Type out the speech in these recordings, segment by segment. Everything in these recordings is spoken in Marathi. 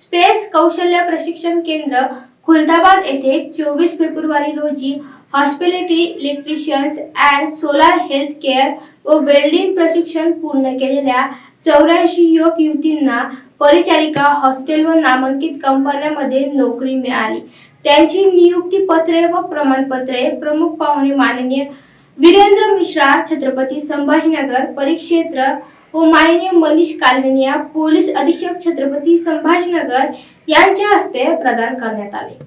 स्पेस कौशल्य प्रशिक्षण केंद्र खुलताबाद येथे चोवीस फेब्रुवारी रोजी hospitality electricians and solar health care व वेल्डिंग प्रशिक्षण पूर्ण केलेल्या चौऱ्याऐंशी युवक युवतींना परिचारिका हॉस्टेल व नामांकित कंपन्यांमध्ये नोकरी मिळाली. त्यांची नियुक्ती पत्रे व प्रमाणपत्रे प्रमुख पाहुणे माननीय वीरेंद्र मिश्रा छत्रपती संभाजीनगर परिक्षेत्र व माननीय मनीष कालवेनिया पोलीस अधीक्षक छत्रपती संभाजीनगर यांच्या हस्ते प्रदान करण्यात आले.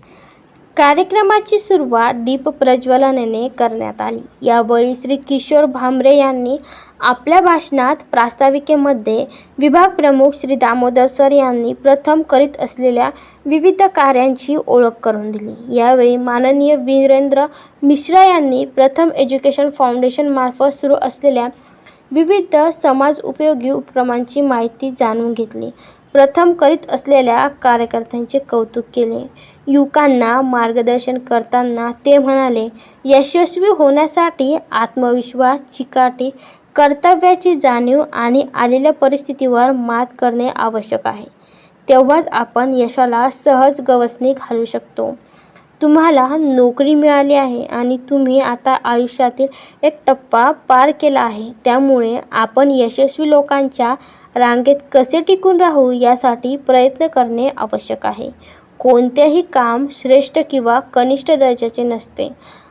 कार्यक्रमाची सुरुवात दीप प्रज्वलनाने करण्यात आली. यावेळी श्री किशोर भामरे यांनी आपल्या भाषणात प्रास्ताविकेमध्ये विभाग प्रमुख श्री दामोदर सर यांनी प्रथम करीत असलेल्या विविध कार्यांची ओळख करून दिली. यावेळी माननीय वीरेंद्र मिश्रा यांनी प्रथम एज्युकेशन फाउंडेशन मार्फत सुरू असलेल्या विविध समाज उपयोगी उपक्रमांची माहिती जाणून घेतली. प्रथम करीत असलेल्या कार्यकर्त्यांचे कौतुक केले. युवकांना मार्गदर्शन करताना ते म्हणाले यशस्वी होण्यासाठी आत्मविश्वास चिकाटी कर्तव्याची जाणीव आणि आलेल्या परिस्थितीवर मात करणे आवश्यक आहे. तेव्हाच आपण यशाला सहज गवसणी घालू शकतो. तुम्हाला नोकरी मिळाली आहे आणि तुम्ही आता आयुष्यातील एक टप्पा पार केला आहे. त्यामुळे आपण यशस्वी लोकांच्या रांगेत कसे टिकून राहू यासाठी प्रयत्न करणे आवश्यक आहे. कोणतेही काम श्रेष्ठ किंवा कनिष्ठ दर्जाचे नसते.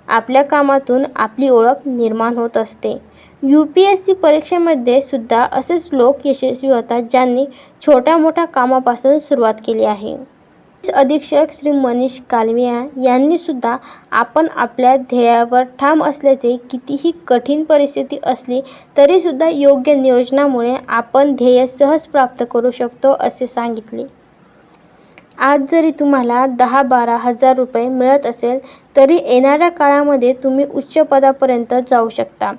आपल्या कामातून आपली ओळख निर्माण होत असते. यू पी एस सी परीक्षेमध्ये सुद्धा असेच लोक यशस्वी होतात ज्यांनी छोट्या मोठ्या कामापासून सुरुवात केली आहे. अधीक्षक श्री मनीष कालविया यांनी सुद्धा आपण आपल्या ध्येयावर ठाम असल्याचे कितीही कठीण परिस्थिती असली तरी सुद्धा योग्य नियोजनामुळे आपण ध्येय सहज प्राप्त करू शकतो असे सांगितले. आज जरी तुम्हाला दहा बारा हजार रुपये मिळत असेल तरी येणाऱ्या काळामध्ये तुम्ही उच्च पदापर्यंत जाऊ शकता.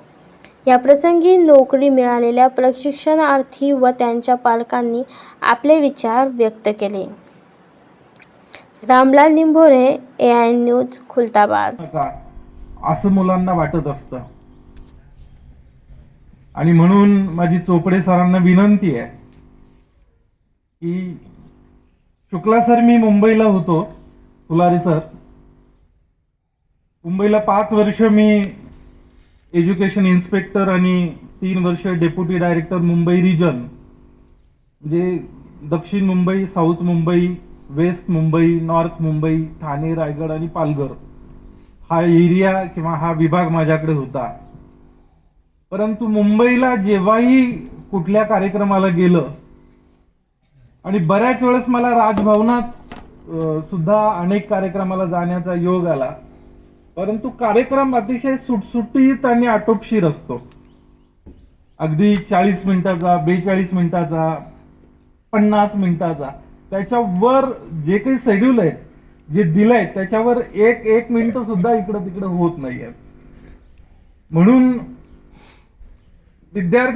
या प्रसंगी नोकरी मिळालेल्या प्रशिक्षणार्थी व त्यांच्या पालकांनी आपले विचार व्यक्त केले. Ramlal Nimbhore A I news Khultabad. असं मुलांना वाटत असतं. आणि म्हणून माझी चोपडे सरांना विनंती आहे की शुक्ला सर मी मुंबईला होतो तुलारी सर. मुंबईला पाच वर्ष मी एज्युकेशन इन्स्पेक्टर आणि तीन वर्ष डेप्युटी डायरेक्टर मुंबई रिजन म्हणजे दक्षिण Mumbai south Mumbai west Mumbai north Mumbai Thane Raigad आणि पालघर. हा एरिया किंवा हा विभाग माझ्याकडे होता. परंतु मुंबईला जेव्हाही कुठल्या कार्यक्रमाला गेलं आणि बऱ्याच वेळेस मला राजभवनात सुद्धा अनेक कार्यक्रमाला जाण्याचा योग आला. परंतु कार्यक्रम अतिशय सुटसुटीत आणि आटोपशीर असतो. अगदी चाळीस मिनिटाचा बेचाळीस मिनिटाचा पन्नास मिनिटाचा. त्याच्यावर जे काही शेड्यूल आहे जे दिलंय त्याच्यावर एक एक मिनिट सुद्धा इकडं तिकडं होत नाहीये. म्हणून विद्यार्थी